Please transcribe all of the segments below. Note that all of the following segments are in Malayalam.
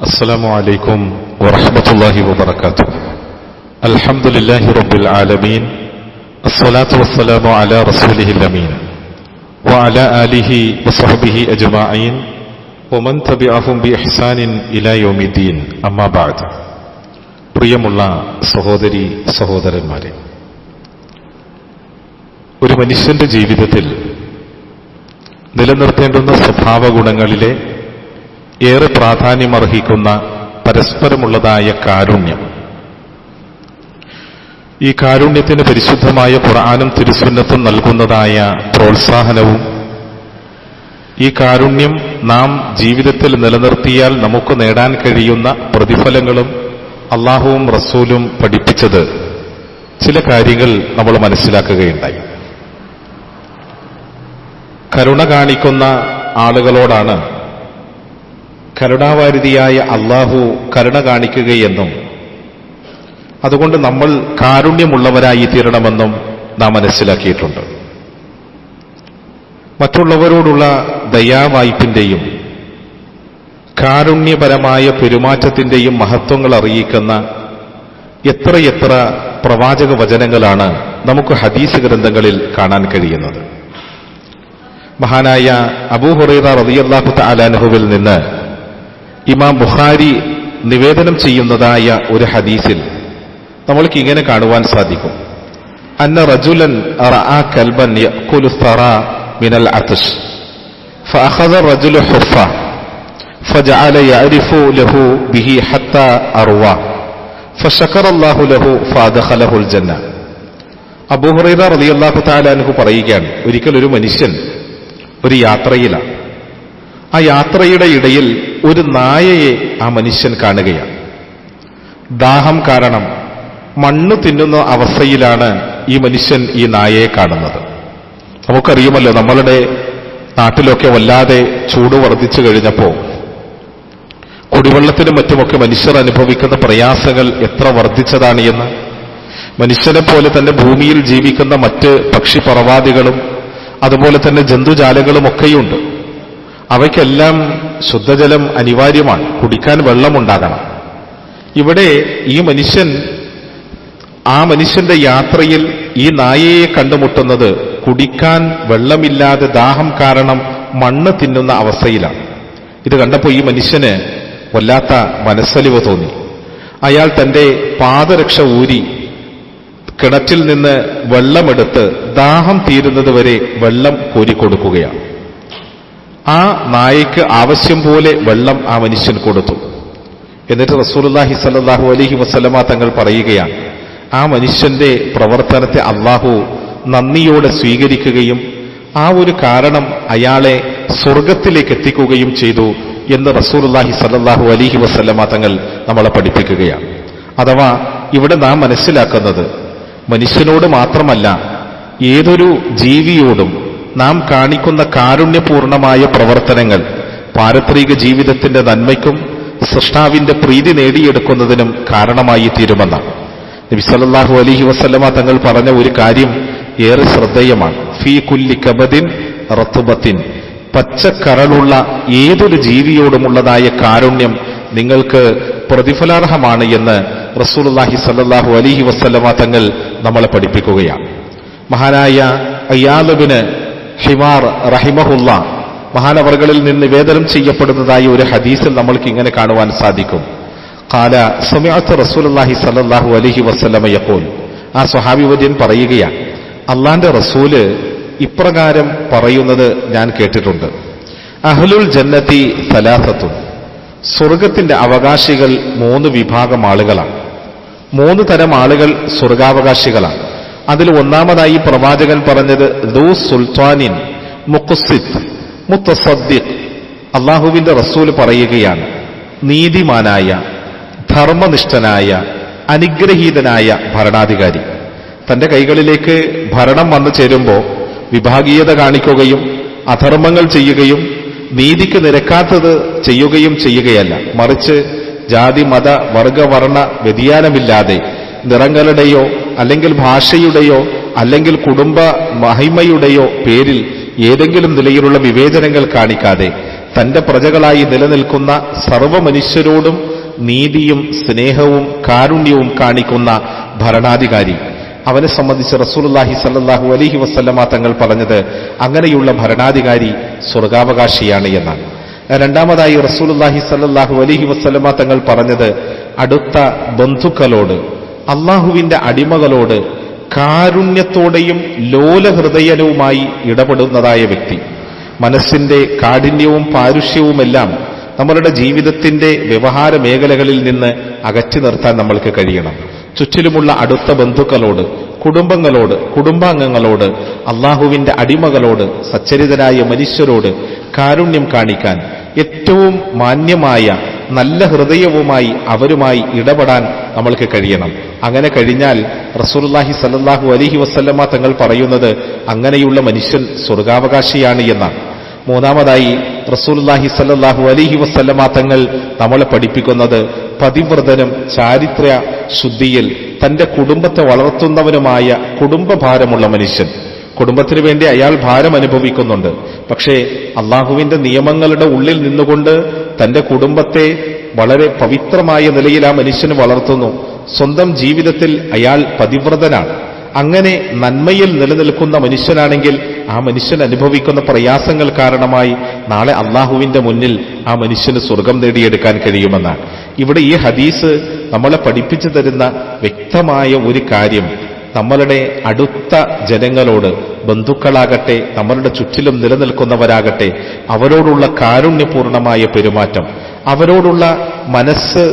السلام عليكم ورحمة الله وبركاته الحمد لله رب العالمين الصلاة والسلام على رسوله الأمين وعلى آله وصحبه أجمعين ومن تبعهم بإحسان إلى يوم الدين أما بعد പ്രിയമുള്ള സഹോദരി സഹോദരന്മാരെ ഒരു മനുഷ്യന്റെ ജീവിതത്തിൽ നിലനിർത്തേണ്ടുന്ന സ്വഭാവ ഗുണങ്ങളിലെ ഏറെ പ്രാധാന്യമർഹിക്കുന്ന പരസ്പരമുള്ളതായ കാരുണ്യം. ഈ കാരുണ്യത്തിന് പരിശുദ്ധമായ ഖുർആാനും തിരുസുന്നത്തും നൽകുന്നതായ പ്രോത്സാഹനവും ഈ കാരുണ്യം നാം ജീവിതത്തിൽ നിലനിർത്തിയാൽ നമുക്ക് നേടാൻ കഴിയുന്ന പ്രതിഫലങ്ങളും അള്ളാഹുവും റസൂലും പഠിപ്പിച്ചത് ചില കാര്യങ്ങൾ നമ്മൾ മനസ്സിലാക്കുകയുണ്ടായി. കരുണ കാണിക്കുന്ന ആളുകളോടാണ് കരുണാവാരിതിയായ അള്ളാഹു കരുണ കാണിക്കുകയെന്നും അതുകൊണ്ട് നമ്മൾ കാരുണ്യമുള്ളവരായി തീരണമെന്നും നാം മനസ്സിലാക്കിയിട്ടുണ്ട്. മറ്റുള്ളവരോടുള്ള ദയാവായ്പിന്റെയും കാരുണ്യപരമായ പെരുമാറ്റത്തിന്റെയും മഹത്വങ്ങൾ അറിയിക്കുന്ന എത്രയെത്ര പ്രവാചക വചനങ്ങളാണ് നമുക്ക് ഹദീസ് ഗ്രന്ഥങ്ങളിൽ കാണാൻ കഴിയുന്നത്. മഹാനായ അബൂഹുറൈറ റളിയല്ലാഹു തആലാനുഹുവിൽ നിന്ന് ഇമാം ബുഖാരി നിവേദനം ചെയ്യുന്നതായ ഒരു ഹദീസിൽ നമ്മൾക്ക് ഇങ്ങനെ കാണുവാൻ സാധിക്കും അന്ന റജുലൻ റഅ കൽബൻ യഅകുലു ثرى من العطش فأخذ الرجل حفة فجعل يعرف له به حتى أروى فشكر الله له فأدخله الجنة അബൂ ഹുറൈറ റളിയല്ലാഹു തആല അൻഹു പറയുകയാണ് ഒരിക്കൽ ഒരു മനുഷ്യൻ ഒരു യാത്രയിലാണ് ആ യാത്രയുടെ ഇടയിൽ ഒരു നായയെ ആ മനുഷ്യൻ കാണുകയാണ്. ദാഹം കാരണം മണ്ണ് തിന്നുന്ന അവസ്ഥയിലാണ് ഈ മനുഷ്യൻ ഈ നായയെ കാണുന്നത്. നമുക്കറിയുമല്ലോ നമ്മളുടെ നാട്ടിലൊക്കെ വല്ലാതെ ചൂട് വർദ്ധിച്ചു കഴിഞ്ഞപ്പോൾ കുടിവെള്ളത്തിനും മറ്റുമൊക്കെ മനുഷ്യർ അനുഭവിക്കുന്ന പ്രയാസങ്ങൾ എത്ര വർദ്ധിച്ചതാണ് എന്ന്. മനുഷ്യനെ പോലെ തന്നെ ഭൂമിയിൽ ജീവിക്കുന്ന മറ്റ് പക്ഷിപറവാദികളും അതുപോലെ തന്നെ ജന്തുജാലങ്ങളും ഒക്കെയുണ്ട് അവയ്ക്കെല്ലാം ശുദ്ധജലം അനിവാര്യമാണ്. കുടിക്കാൻ വെള്ളമുണ്ടാകണം. ഇവിടെ ഈ മനുഷ്യൻ ആ മനുഷ്യന്റെ യാത്രയിൽ ഈ നായയെ കണ്ടുമുട്ടുന്നത് കുടിക്കാൻ വെള്ളമില്ലാതെ ദാഹം കാരണം മണ്ണ് തിന്നുന്ന അവസ്ഥയിലാണ്. ഇത് കണ്ടപ്പോൾ ഈ മനുഷ്യന് വല്ലാത്ത മനസ്സലിവ് തോന്നി. അയാൾ തന്റെ പാദരക്ഷ ഊരി കിണറ്റിൽ നിന്ന് വെള്ളമെടുത്ത് ദാഹം തീരുന്നതുവരെ വെള്ളം കോരിക്കൊടുക്കുകയാണ്. ആ നായയ്ക്ക് ആവശ്യം പോലെ വെള്ളം ആ മനുഷ്യൻ കൊടുത്തു. എന്നിട്ട് റസൂലുല്ലാഹി സല്ലാഹു അലഹി വസ്ലമ തങ്ങൾ പറയുകയാണ് ആ മനുഷ്യന്റെ പ്രവർത്തനത്തെ അള്ളാഹു നന്ദിയോടെ സ്വീകരിക്കുകയും ആ ഒരു കാരണം അയാളെ സ്വർഗത്തിലേക്ക് എത്തിക്കുകയും ചെയ്തു എന്ന് റസൂലുല്ലാഹി സല്ലാഹു അലഹി വസ്ലമ തങ്ങൾ നമ്മളെ പഠിപ്പിക്കുകയാണ്. അഥവാ ഇവിടെ നാം മനസ്സിലാക്കുന്നത് മനുഷ്യനോട് മാത്രമല്ല ഏതൊരു ജീവിയോടും നാം കാണിക്കുന്ന കാരുണ്യപൂർണമായ പ്രവർത്തനങ്ങൾ പാരത്രിക ജീവിതത്തിന്റെ നന്മയ്ക്കും സൃഷ്ടാവിന്റെ പ്രീതി നേടിയെടുക്കുന്നതിനും കാരണമായി തീരുമെന്ന്. നബി അലഹി വസ്ലമ തങ്ങൾ പറഞ്ഞ ഒരു കാര്യം ഏറെ ശ്രദ്ധേയമാണ്. ഫീ കുല്ലി കബദിൻ റത്തുബത്തിൻ. പച്ചക്കരളുള്ള ഏതൊരു ജീവിയോടുമുള്ളതായ കാരുണ്യം നിങ്ങൾക്ക് പ്രതിഫലാർഹമാണ് എന്ന് റസൂലുള്ളാഹി സല്ലാഹു അലൈഹി വസ്ലമ തങ്ങൾ നമ്മളെ പഠിപ്പിക്കുകയാണ്. മഹാനായ അയ്യാലുബിന് ഹിമാർ റഹിമഹുല്ല. മഹാനവറുകളിൽ നിന്ന് നിവേദനം ചെയ്യപ്പെടുന്നതായ ഒരു ഹദീസിൽ നമ്മൾക്ക് ഇങ്ങനെ കാണുവാൻ സാധിക്കും. കാല സമയത്ത് റസൂലുള്ളാഹി സല്ലല്ലാഹു അലൈഹി വസ്ലമയപ്പോൾ ആ സ്വഹാബി വര്യൻ പറയുകയാണ് അള്ളാന്റെ റസൂൽ ഇപ്രകാരം പറയുന്നത് ഞാൻ കേട്ടിട്ടുണ്ട്. അഹ്ലുൽ ജന്നത്തി സലാസത്തും സ്വർഗത്തിന്റെ അവകാശികൾ മൂന്ന് വിഭാഗം ആളുകളാണ്. മൂന്ന് തരം ആളുകൾ സ്വർഗാവകാശികളാണ്. അതിൽ ഒന്നാമതായി പ്രവാചകൻ പറഞ്ഞത് ദൂ സുൽത്താനിൻ മുക്കുസിദ് മുത്തസദ്ദിഖ്. അള്ളാഹുവിന്റെ റസൂൽ പറയുകയാണ് നീതിമാനായ ധർമ്മനിഷ്ഠനായ അനുഗ്രഹീതനായ ഭരണാധികാരി. തന്റെ കൈകളിലേക്ക് ഭരണം വന്നു ചേരുമ്പോൾ വിഭാഗീയത കാണിക്കുകയും അധർമ്മങ്ങൾ ചെയ്യുകയും നീതിക്ക് നിരക്കാത്തത് ചെയ്യുകയും ചെയ്യുകയല്ല. മറിച്ച് ജാതി മത വർഗവർണ വ്യതിയാനമില്ലാതെ നിറങ്ങളുടെയോ അല്ലെങ്കിൽ ഭാഷയുടെയോ അല്ലെങ്കിൽ കുടുംബ മഹിമയുടെയോ പേരിൽ ഏതെങ്കിലും നിലയിലുള്ള വിവേചനങ്ങൾ കാണിക്കാതെ തന്റെ പ്രജകളായി നിലനിൽക്കുന്ന സർവ മനുഷ്യരോടും നീതിയും സ്നേഹവും കാരുണ്യവും കാണിക്കുന്ന ഭരണാധികാരി. അവനെ സംബന്ധിച്ച് റസൂലുള്ളാഹി സല്ലല്ലാഹു അലൈഹി വസല്ലമ തങ്ങൾ പറഞ്ഞത് അങ്ങനെയുള്ള ഭരണാധികാരി സ്വർഗാവകാശിയാണ് എന്നാണ്. രണ്ടാമതായി റസൂലുള്ളാഹി സല്ലല്ലാഹു അലൈഹി വസല്ലമ തങ്ങൾ പറഞ്ഞത് അടുത്ത ബന്ധുക്കളോട് അള്ളാഹുവിന്റെ അടിമകളോട് കാരുണ്യത്തോടെയും ലോലഹൃദയനവുമായി ഇടപെടുന്നതായ വ്യക്തി. മനസ്സിന്റെ കാഠിന്യവും പാരുഷ്യവുമെല്ലാം നമ്മളുടെ ജീവിതത്തിന്റെ വ്യവഹാര മേഖലകളിൽ നിന്ന് അകറ്റി നിർത്താൻ നമ്മൾക്ക് കഴിയണം. ചുറ്റിലുമുള്ള അടുത്ത ബന്ധുക്കളോട് കുടുംബങ്ങളോട് കുടുംബാംഗങ്ങളോട് അള്ളാഹുവിന്റെ അടിമകളോട് സച്ചരിതരായ മനുഷ്യരോട് കാരുണ്യം കാണിക്കാൻ ഏറ്റവും മാന്യമായ നല്ല ഹൃദയവുമായി അവരുമായി ഇടപെടാൻ നമ്മൾക്ക് കഴിയണം. അങ്ങനെ കഴിഞ്ഞാൽ റസൂലുള്ളാഹി സല്ലാഹു അലഹി വസല്ലമ തങ്ങൾ പറയുന്നത് അങ്ങനെയുള്ള മനുഷ്യൻ സ്വർഗാവകാശിയാണ് എന്നാണ്. മൂന്നാമതായി റസൂലുള്ളാഹി സല്ലാഹു അലഹി വസല്ലമ തങ്ങൾ നമ്മളെ പഠിപ്പിക്കുന്നത് പതിവ്രതനും ചാരിത്ര ശുദ്ധിയിൽ തന്റെ കുടുംബത്തെ വളർത്തുന്നവനുമായ കുടുംബഭാരമുള്ള മനുഷ്യൻ. കുടുംബത്തിന് വേണ്ടി അയാൾ ഭാരം അനുഭവിക്കുന്നുണ്ട്. പക്ഷേ അള്ളാഹുവിന്റെ നിയമങ്ങളുടെ ഉള്ളിൽ നിന്നുകൊണ്ട് തന്റെ കുടുംബത്തെ വളരെ പവിത്രമായ നിലയിൽ ആ മനുഷ്യന് വളർത്തുന്നു. സ്വന്തം ജീവിതത്തിൽ അയാൾ പതിവ്രതനാണ്. അങ്ങനെ നന്മയിൽ നിലനിൽക്കുന്ന മനുഷ്യനാണെങ്കിൽ ആ മനുഷ്യൻ അനുഭവിക്കുന്ന പ്രയാസങ്ങൾ കാരണമായി നാളെ അള്ളാഹുവിന്റെ മുന്നിൽ ആ മനുഷ്യന് സ്വർഗം നേടിയെടുക്കാൻ കഴിയുമെന്നാണ്. ഇവിടെ ഈ ഹദീസ് നമ്മളെ പഠിപ്പിച്ചു തരുന്ന വ്യക്തമായ ഒരു കാര്യം നമ്മളുടെ അടുത്ത ജനങ്ങളോട് ബന്ധുക്കളാകട്ടെ നമ്മളുടെ ചുറ്റിലും നിലനിൽക്കുന്നവരാകട്ടെ അവരോടുള്ള കാരുണ്യപൂർണമായ പെരുമാറ്റം അവരോടുള്ള മനസ്സ്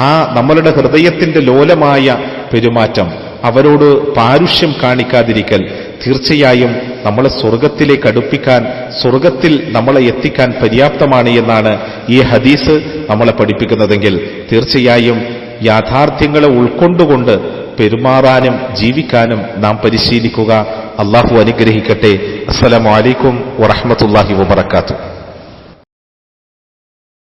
ആ നമ്മളുടെ ഹൃദയത്തിന്റെ ലോലമായ പെരുമാറ്റം അവരോട് പാരുഷ്യം കാണിക്കാതിരിക്കൽ തീർച്ചയായും നമ്മളെ സ്വർഗത്തിലേക്ക് അടുപ്പിക്കാൻ സ്വർഗത്തിൽ നമ്മളെ എത്തിക്കാൻ പര്യാപ്തമാണ് എന്നാണ് ഈ ഹദീസ് നമ്മളെ പഠിപ്പിക്കുന്നതെങ്കിൽ തീർച്ചയായും യാഥാർത്ഥ്യങ്ങളെ ഉൾക്കൊണ്ടുകൊണ്ട് പെരുമാറാനും ജീവിക്കാനും നാം പരിശീലിക്കുക. അള്ളാഹു അനുഗ്രഹിക്കട്ടെ. അസ്സലാമലൈക്കും വറഹമത്തല്ലാഹി വബർക്കാത്തു